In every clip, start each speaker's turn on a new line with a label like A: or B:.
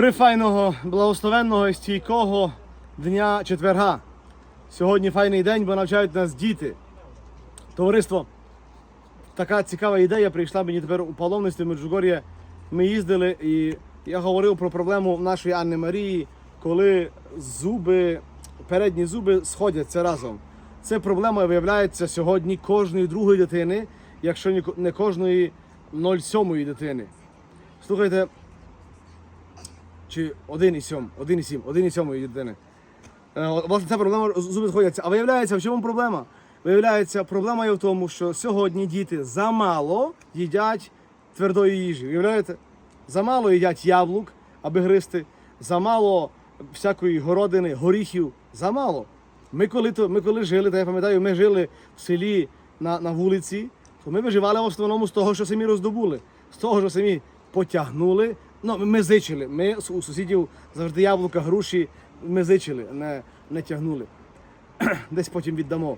A: прифайного, благословенного і стійкого дня четверга. Сьогодні файний день, бо навчають нас діти. Товариство, така цікава ідея прийшла мені тепер у паломництві Меджугор'я. Ми їздили і я говорив про проблему нашої Анни Марії, коли зуби, передні зуби сходяться разом. Це проблема виявляється сьогодні кожної другої дитини, якщо не кожної 0,7 дитини. Слухайте, чи 1,7, 1,7, 1,7 дитини. Е, от, Власне, ця проблема зуби сходяться. А виявляється, в чому проблема? Виявляється, проблема є в тому, що сьогодні діти замало їдять твердої їжі. Уявляєте? Замало їдять яблук, аби гристи, замало всякої городини, горіхів. Замало. Ми коли, ми коли жили, то я пам'ятаю, ми жили в селі на, на вулиці, то ми виживали в основному з того, що самі роздобули, з того, що самі потягнули. Ну, ми- зичили. Ми у сусідів завжди яблука, груші, ми зичили, не, не тягнули. Десь потім віддамо.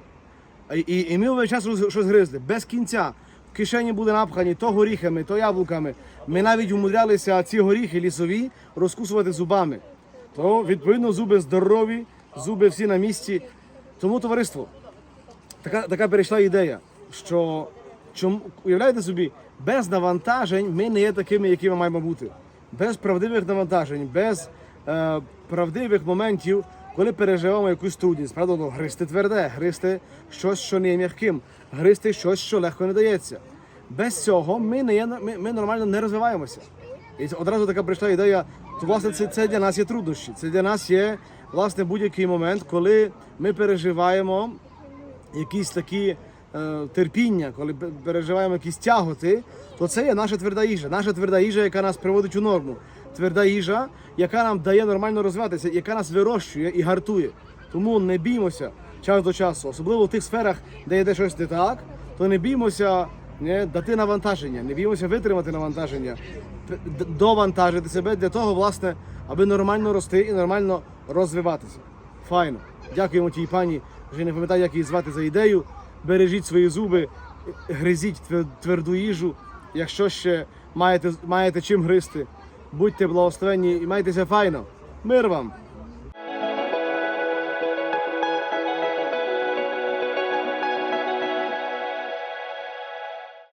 A: І, і, ми весь час щось гризли, без кінця. В кишені були напхані то горіхами, то яблуками. Ми навіть умудрялися ці горіхи лісові розкусувати зубами. То, відповідно, зуби здорові, зуби всі на місці. Тому товариство, така, така перейшла ідея, що чому, уявляєте собі, без навантажень ми не є такими, якими маємо бути. Без правдивих навантажень, без е, правдивих моментів, коли переживаємо якусь трудність. Правда, ну, гристи тверде, гристи щось, що не є м'яким, гристи щось, що легко не дається. Без цього ми, не є, ми, ми нормально не розвиваємося. І одразу така прийшла ідея, то власне це, це для нас є труднощі. Це для нас є власне будь-який момент, коли ми переживаємо якісь такі терпіння, коли переживаємо якісь тяготи, то це є наша тверда їжа. Наша тверда їжа, яка нас приводить у норму. Тверда їжа, яка нам дає нормально розвиватися, яка нас вирощує і гартує. Тому не біймося час до часу, особливо в тих сферах, де йде щось не так, то не біймося не, дати навантаження, не біймося витримати навантаження, довантажити себе для того, власне, аби нормально рости і нормально розвиватися. Файно. Дякуємо тій пані, вже не пам'ятаю, як її звати за ідею. Бережіть свої зуби, гризіть твер- тверду їжу. Якщо ще маєте, маєте чим гризти, будьте благословенні і майтеся файно. Мир вам!